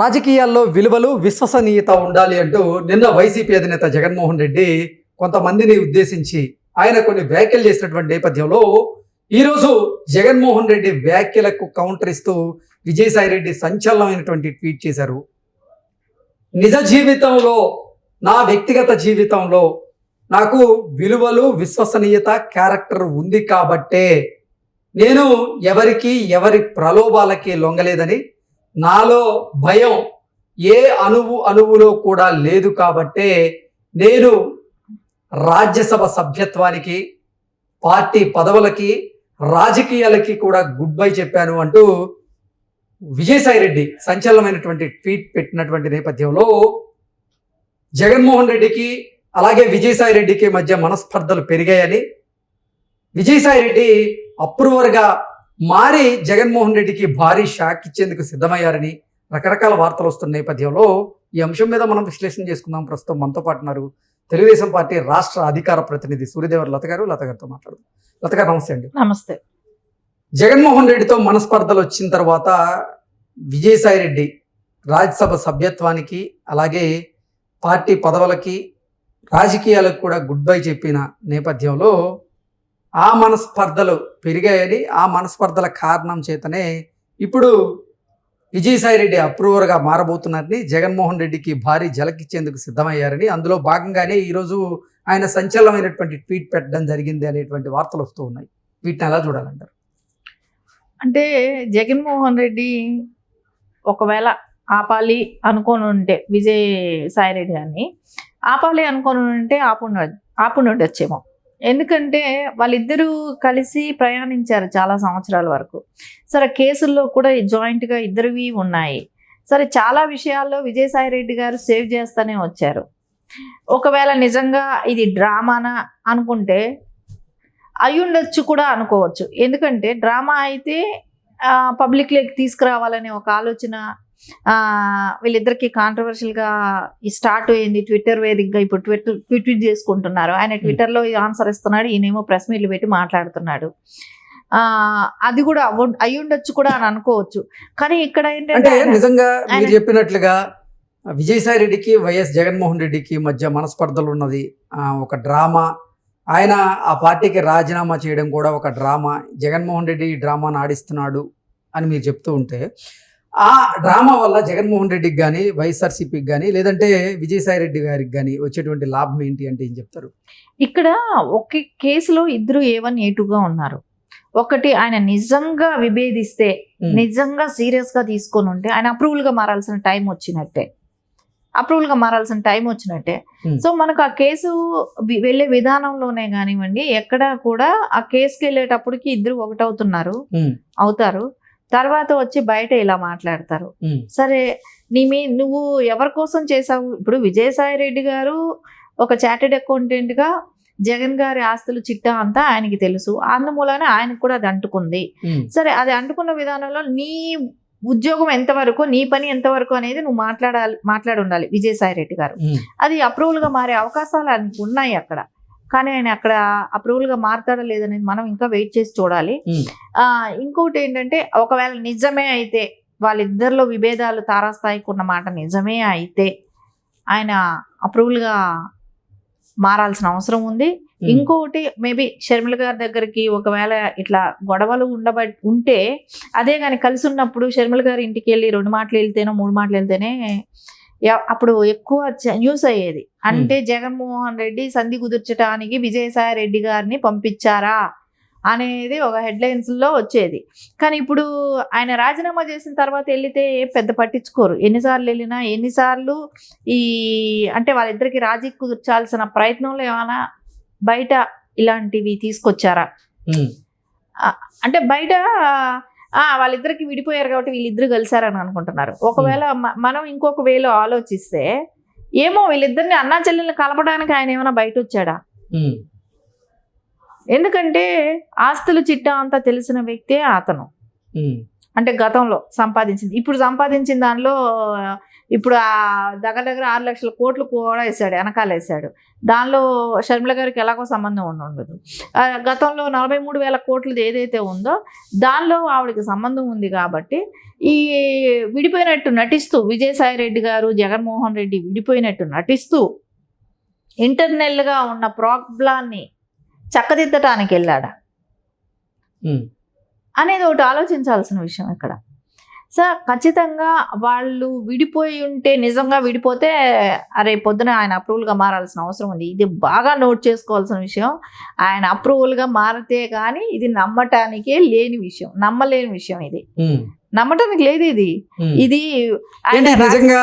రాజకీయాల్లో విలువలు విశ్వసనీయత ఉండాలి అంటూ నిన్న వైసీపీ అధినేత జగన్మోహన్ రెడ్డి కొంతమందిని ఉద్దేశించి ఆయన కొన్ని వ్యాఖ్యలు చేసినటువంటి నేపథ్యంలో ఈరోజు జగన్మోహన్ రెడ్డి వ్యాఖ్యలకు కౌంటర్ ఇస్తూ విజయసాయి రెడ్డి సంచలనమైనటువంటి ట్వీట్ చేశారు. నిజ జీవితంలో నా వ్యక్తిగత జీవితంలో నాకు విలువలు విశ్వసనీయత క్యారెక్టర్ ఉంది కాబట్టే నేను ఎవరికి ఎవరి ప్రలోభాలకి లొంగలేదని నాలో భయం ఏ అణువు అణువులో కూడా లేదు కాబట్టే నేను రాజ్యసభ సభ్యత్వానికి పార్టీ పదవులకి రాజకీయాలకి కూడా గుడ్ బై చెప్పాను అంటూ విజయసాయి రెడ్డి సంచలనమైనటువంటి ట్వీట్ పెట్టినటువంటి నేపథ్యంలో జగన్మోహన్ రెడ్డికి అలాగే విజయసాయి రెడ్డికి మధ్య మనస్పర్ధలు పెరిగాయని విజయసాయి రెడ్డి అప్రూవర్గా మారి జగన్మోహన్ రెడ్డికి భారీ షాక్ ఇచ్చేందుకు సిద్ధమయ్యారని రకరకాల వార్తలు వస్తున్న నేపథ్యంలో ఈ అంశం మీద మనం విశ్లేషణ చేసుకుందాం. ప్రస్తుతం మనతో పాటు ఉన్నారు తెలుగుదేశం పార్టీ రాష్ట్ర అధికార ప్రతినిధి సూర్యదేవర్ లత గారు. లత గారితో మాట్లాడుతాం లత గారు నమస్తే అండి. నమస్తే. జగన్మోహన్ రెడ్డితో మనస్పర్ధలు వచ్చిన తర్వాత విజయసాయి రెడ్డి రాజ్యసభ సభ్యత్వానికి అలాగే పార్టీ పదవులకి రాజకీయాలకు కూడా గుడ్ బై చెప్పిన నేపథ్యంలో ఆ మనస్పర్ధలు పెరిగాయని ఆ మనస్పర్ధల కారణం చేతనే ఇప్పుడు విజయసాయిరెడ్డి అప్రూవర్గా మారబోతున్నారని జగన్మోహన్ రెడ్డికి భారీ జలకిచ్చేందుకు సిద్ధమయ్యారని అందులో భాగంగానే ఈరోజు ఆయన సంచలనమైనటువంటి ట్వీట్ పెట్టడం జరిగింది అనేటువంటి వార్తలు వస్తూ ఉన్నాయి. వీటిని ఎలా చూడాలంటారు? అంటే జగన్మోహన్ రెడ్డి ఒకవేళ ఆపాలి అనుకోని ఉంటే విజయ్ సాయి రెడ్డి గారిని ఆపాలి అనుకొని ఉంటే ఆపుండ ఆపుండొచ్చేమో. ఎందుకంటే వాళ్ళిద్దరూ కలిసి ప్రయాణించారు చాలా సంవత్సరాల వరకు. సరే కేసుల్లో కూడా జాయింట్గా ఇద్దరివి ఉన్నాయి. సరే చాలా విషయాల్లో విజయసాయి రెడ్డి గారు సేవ్ చేస్తూనే వచ్చారు. ఒకవేళ నిజంగా ఇది డ్రామానా అనుకుంటే అయ్యుండొచ్చు కూడా అనుకోవచ్చు. ఎందుకంటే డ్రామా అయితే పబ్లిక్లోకి తీసుకురావాలనే ఒక ఆలోచన ఆ, వీళ్ళిద్దరికి కాంట్రవర్షియల్గా స్టార్ట్ అయింది. ట్విట్టర్ వేదికగా ఇప్పుడు ట్విట్టర్ ట్వీట్ చేసుకుంటున్నారు. ఆయన ట్విట్టర్లో ఆన్సర్ ఇస్తున్నాడు. ఈయనేమో ప్రెస్ మీట్లు పెట్టి మాట్లాడుతున్నాడు. ఆ, అది కూడా అవ్వ- అయ్యుండొచ్చు కూడా అని అనుకోవచ్చు. కానీ ఇక్కడ ఏంటంటే నిజంగా మీరు చెప్పినట్లుగా విజయసాయి రెడ్డికి వైఎస్ జగన్మోహన్ రెడ్డికి మధ్య మనస్పర్ధలు ఉన్నది ఒక డ్రామా. ఆయన ఆ పార్టీకి రాజీనామా చేయడం కూడా ఒక డ్రామా. జగన్మోహన్ రెడ్డి ఈ డ్రామాను ఆడిస్తున్నాడు అని మీరు చెప్తూ ఉంటే ఆ డ్రామా వల్ల జగన్మోహన్ రెడ్డికి కానీ వైఎస్ఆర్సీపీకి కానీ లేదంటే విజయసాయి రెడ్డి గారికి కానీ వచ్చేటువంటి లాభం ఏంటి అంటే ఏం చెప్తారు? ఇక్కడ ఒక కేసులో ఇద్దరు ఏ వన్ ఏ టూగా ఉన్నారు. ఒకటి ఆయన నిజంగా విభేదిస్తే. నిజంగా సీరియస్గా తీసుకొని ఉంటే ఆయన అప్రూవల్గా మారాల్సిన టైం వచ్చినట్టే. అప్రూవల్గా మారాల్సిన టైం వచ్చినట్టే. సో మనకు ఆ కేసు వి- వెళ్ళే విధానంలోనే కానివ్వండి ఎక్కడా కూడా ఆ కేసుకి వెళ్ళేటప్పటికి ఇద్దరు ఒకటవుతున్నారు అవుతారు. తర్వాత వచ్చి బయట ఇలా మాట్లాడతారు. సరే నీ మీ నువ్వు ఎవరి కోసం చేసావు ఇప్పుడు విజయసాయి రెడ్డి గారు ఒక చార్టెడ్ అకౌంటెంట్గా జగన్ గారి ఆస్తులు చిట్టా అంతా ఆయనకి తెలుసు. అందుమూలనే ఆయనకు కూడా అది అంటుకుంది. సరే అది అంటుకున్న విధానంలో నీ ఉద్యోగం ఎంతవరకు నీ పని ఎంతవరకు అనేది నువ్వు మాట్లాడాలి మాట్లాడి ఉండాలి విజయసాయి రెడ్డి గారు అది అప్రూవల్గా మారే అవకాశాలు ఆయనకు ఉన్నాయి అక్కడ. కానీ ఆయన అక్కడ అప్రూవల్గా మారుతాడో లేదనేది మనం ఇంకా వెయిట్ చేసి చూడాలి. ఇంకోటి ఏంటంటే ఒకవేళ నిజమే అయితే వాళ్ళిద్దరిలో విభేదాలు తారాస్థాయికి ఉన్న మాట నిజమే అయితే ఆయన అప్రూవల్గా మారాల్సిన అవసరం ఉంది. ఇంకొకటి మేబీ షర్మిల గారి దగ్గరికి ఒకవేళ ఇట్లా గొడవలు ఉండబట్ ఉంటే అదే కానీ కలిసి ఉన్నప్పుడు షర్మిల గారి ఇంటికి వెళ్ళి రెండు మాటలు వెళ్తేనో మూడు మాటలు వెళ్తేనే అప్పుడు ఎక్కువ న్యూస్ అయ్యేది. అంటే జగన్మోహన్ రెడ్డి సంధి కుదుర్చడానికి విజయసాయి రెడ్డి గారిని పంపించారా? అనేది ఒక హెడ్లైన్స్లో వచ్చేది. కానీ ఇప్పుడు ఆయన రాజీనామా చేసిన తర్వాత వెళ్తే పెద్ద పట్టించుకోరు. ఎన్నిసార్లు వెళ్ళినా ఎన్నిసార్లు ఈ అంటే వాళ్ళిద్దరికి రాజీ కుదుర్చాల్సిన ప్రయత్నంలో ఏమైనా బయట ఇలాంటివి తీసుకొచ్చారా? అంటే బయట వాళ్ళిద్దరికి విడిపోయారు కాబట్టి వీళ్ళిద్దరు కలిసారని అనుకుంటున్నారు. ఒకవేళ మనం ఇంకొక వేలో ఆలోచిస్తే ఏమో వీళ్ళిద్దరిని అన్నా చెల్లెల్ని కలపడానికి ఆయన ఏమైనా బయట వచ్చాడా ఎందుకంటే ఆస్తుల చిట్టా అంతా తెలిసిన వ్యక్తే అతను. అంటే గతంలో సంపాదించింది. ఇప్పుడు సంపాదించిన దానిలో ఇప్పుడు ఆ దగ్గర దగ్గర ఆరు లక్షల కోట్లు కూడా వేసాడు వెనకాల వేసాడు. దానిలో షర్మిల గారికి ఎలాగో సంబంధం ఉండి ఉండదు. గతంలో నలభై మూడు వేల కోట్లది ఏదైతే ఉందో దానిలో ఆవిడకి సంబంధం ఉంది కాబట్టి ఈ విడిపోయినట్టు నటిస్తూ విజయసాయి రెడ్డి గారు జగన్మోహన్ రెడ్డి విడిపోయినట్టు నటిస్తూ ఇంటర్నల్గా ఉన్న ప్రాబ్లాన్ని చక్కదిద్దటానికి వెళ్ళాడా అనేది ఒకటి ఆలోచించాల్సిన విషయం ఇక్కడ. సో ఖచ్చితంగా వాళ్ళు విడిపోయి ఉంటే నిజంగా విడిపోతే అరే పొద్దున ఆయన అప్రూవల్గా మారాల్సిన అవసరం ఉంది. ఇది బాగా నోట్ చేసుకోవాల్సిన విషయం. ఆయన అప్రూవల్గా మారితే కానీ ఇది నమ్మటానికే లేని విషయం. నమ్మలేని విషయం ఇది. నమ్మటానికి లేదు ఇది. ఇది నిజంగా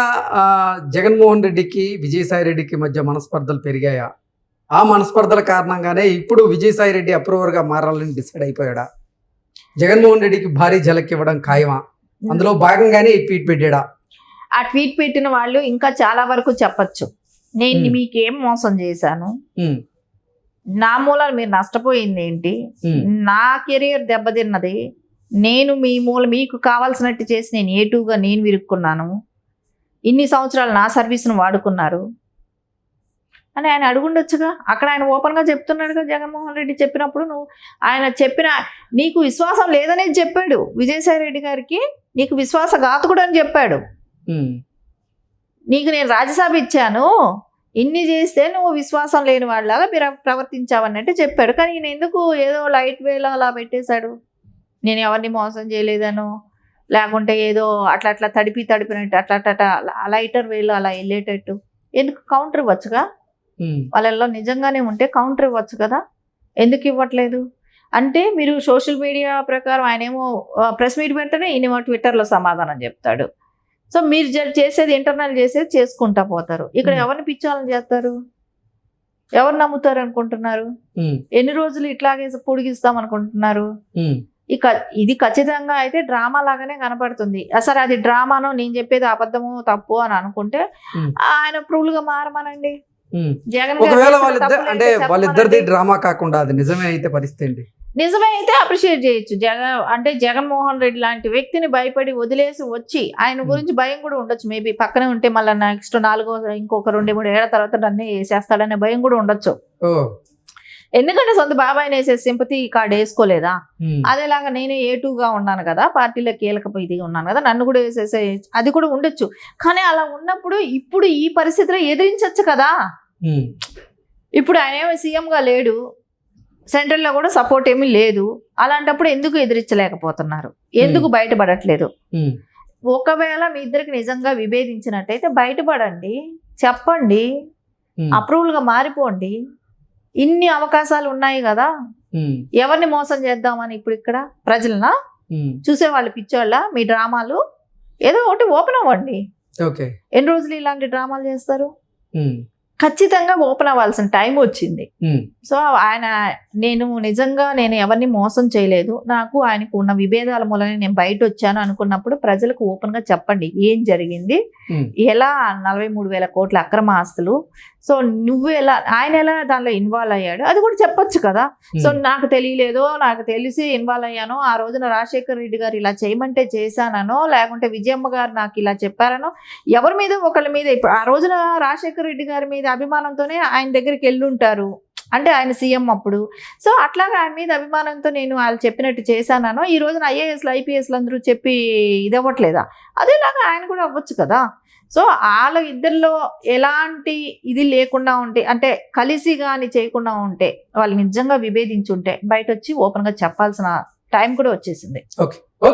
జగన్మోహన్ రెడ్డికి విజయసాయి రెడ్డికి మధ్య మనస్పర్ధలు పెరిగాయా? ఆ మనస్పర్ధల కారణంగానే ఇప్పుడు విజయసాయి రెడ్డి అప్రూవర్గా మారాలని డిసైడ్ అయిపోయాడా? జగన్మోహన్ రెడ్డికి భారీ జలక్ ఇవ్వడం ఖాయమా? అందులో భాగంగానే ఈ ట్వీట్ పెట్టాడా? ఆ ట్వీట్ పెట్టిన వాళ్ళు ఇంకా చాలా వరకు చెప్పచ్చు. నేను. మీకేం మోసం చేశాను? నా మూలాలు మీరు నష్టపోయింది ఏంటి? నా కెరియర్ దెబ్బతిన్నది. నేను మీ మూల మీకు కావాల్సినట్టు చేసి నేను ఏ టూగా నేను విరుక్కున్నాను? ఇన్ని సంవత్సరాలు నా సర్వీస్ను వాడుకున్నారు. అని ఆయన అడుగుండొచ్చుగా. అక్కడ ఆయన ఓపెన్గా చెప్తున్నాడుగా జగన్మోహన్ రెడ్డి చెప్పినప్పుడు నువ్వు ఆయన చెప్పిన నీకు విశ్వాసం లేదనేది చెప్పాడు విజయసాయి రెడ్డి గారికి. నీకు విశ్వాసఘాతకుడు అని చెప్పాడు. నీకు నేను రాజ్యసభ ఇచ్చాను. ఇన్ని చేస్తే నువ్వు విశ్వాసం లేని వాళ్ళలాగా మీరు ప్రవర్తించావన్నట్టు చెప్పాడు. కానీ ఈయన ఎందుకు ఏదో లైట్ వేలో అలా పెట్టేశాడు? నేను ఎవరిని మోసం చేయలేదను? లేకుంటే ఏదో అట్లా అట్లా తడిపి తడిపినట్టు అట్లా అట్లా లైటర్ వేలో అలా వెళ్ళేటట్టు. ఎందుకు? కౌంటర్ ఇవ్వచ్చు ఉమ్, వాళ్ళల్లో నిజంగానే ఉంటే కౌంటర్ ఇవ్వచ్చు కదా? ఎందుకు ఇవ్వట్లేదు? అంటే మీరు సోషల్ మీడియా ప్రకారం ఆయన ఏమో ప్రెస్ మీట్ పెడితేనే ఈయనేమో ట్విట్టర్లో సమాధానం చెప్తాడు. సో మీరు చేసేది ఇంటర్నల్ చేసేది చేసుకుంటా పోతారు. ఇక్కడ Hmm. ఎవరిని పిచ్చాలని చేస్తారు? ఎవరు నమ్ముతారు అనుకుంటున్నారు? ఉమ్, ఎన్ని రోజులు ఇట్లాగే పొడిగిస్తాం అనుకుంటున్నారు? ఇక ఇది ఖచ్చితంగా అయితే డ్రామా లాగానే కనపడుతుంది. అసలు అది డ్రామానో నేను చెప్పేది అబద్ధము తప్పు అని అనుకుంటే Hmm. ఆయన ప్రూల్గా మారమనండి. ఒకవేళ వాళ్ళిద్దరు అంటే వాళ్ళిద్దరిది. డ్రామా కాకుండా అది నిజమే అయితే పరిస్థితి ఏంటి? నిజమే అయితే అప్రిషియేట్ చేయొచ్చు. జగన్ అంటే జగన్మోహన్ రెడ్డి లాంటి వ్యక్తిని భయపడి వదిలేసి వచ్చి ఆయన. గురించి భయం కూడా ఉండొచ్చు. మేబీ పక్కనే ఉంటే మళ్ళీ నెక్స్ట్ నాలుగో ఇంకొక రెండు మూడు ఏళ్ళ తర్వాత నన్ను వేసేస్తాడనే భయం కూడా ఉండొచ్చు. ఎందుకంటే సొంత బాబాయ్ని వేసే సింపతి కార్డు వేసుకోలేదా? అదేలాగా నేను ఏ టూగా ఉన్నాను కదా పార్టీలో కీలక ఇది ఉన్నాను కదా నన్ను కూడా వేసేసే అది కూడా ఉండొచ్చు. కానీ అలా ఉన్నప్పుడు ఇప్పుడు ఈ పరిస్థితిలో ఎదిరించవచ్చు కదా? ఇప్పుడు ఆయన ఏమో సీఎంగా లేడు సెంట్రల్లో కూడా సపోర్ట్ ఏమీ లేదు అలాంటప్పుడు ఎందుకు ఎదిరించలేకపోతున్నారు? ఎందుకు బయటపడట్లేదు? ఒకవేళ మీ ఇద్దరికి నిజంగా విభేదించినట్టయితే బయటపడండి చెప్పండి అప్రూవల్గా మారిపోండి. ఇన్ని అవకాశాలు ఉన్నాయి కదా. ఎవరిని మోసం చేద్దామని ఇప్పుడు ఇక్కడ? ప్రజలనా? చూసేవాళ్ళు పిచ్చోళ్ళ మీ డ్రామాలు? ఏదో ఒకటి ఓపెన్ అవ్వండి. ఎన్ని రోజులు ఇలాంటి డ్రామాలు చేస్తారు? ఖచ్చితంగా ఓపెన్ అవ్వాల్సిన టైం వచ్చింది. సో ఆయన నేను నిజంగా నేను ఎవరిని మోసం చేయలేదు. నాకు ఆయనకు ఉన్న విభేదాల మూలనే నేను బయట వచ్చాను అనుకున్నప్పుడు ప్రజలకు ఓపెన్గా చెప్పండి. ఏం జరిగింది? ఎలా నలభై మూడు వేల కోట్ల అక్రమ ఆస్తులు సో నువ్వు ఎలా ఆయన ఎలా దానిలో ఇన్వాల్వ్ అయ్యాడు? అది కూడా చెప్పొచ్చు కదా. సో నాకు తెలియలేదో నాకు తెలిసి ఇన్వాల్వ్ అయ్యానో ఆ రోజున రాజశేఖర రెడ్డి గారు ఇలా చేయమంటే చేశాననో లేకుంటే విజయమ్మ గారు నాకు ఇలా చెప్పారనో ఎవరి మీద ఒకళ్ళ మీద ఇప్పుడు ఆ రోజున రాజశేఖర రెడ్డి గారి మీద అభిమానంతోనే ఆయన దగ్గరికి వెళ్ళుంటారు. అంటే ఆయన సీఎం అప్పుడు. సో అట్లాగా ఆయన మీద అభిమానంతో నేను వాళ్ళు చెప్పినట్టు చేశానో ఈ రోజున ఐఏఎస్లు ఐపీఎస్లు అందరూ చెప్పి ఇది అవ్వట్లేదా? అదేలాగా ఆయన కూడా అవ్వచ్చు కదా? సో వాళ్ళ ఇద్దరిలో ఎలాంటి ఇది లేకుండా ఉంటే అంటే కలిసి కానీ చేయకుండా ఉంటే వాళ్ళు నిజంగా విభేదించి ఉంటే బయట వచ్చి ఓపెన్గా చెప్పాల్సిన టైం కూడా వచ్చేసింది. ఓకే.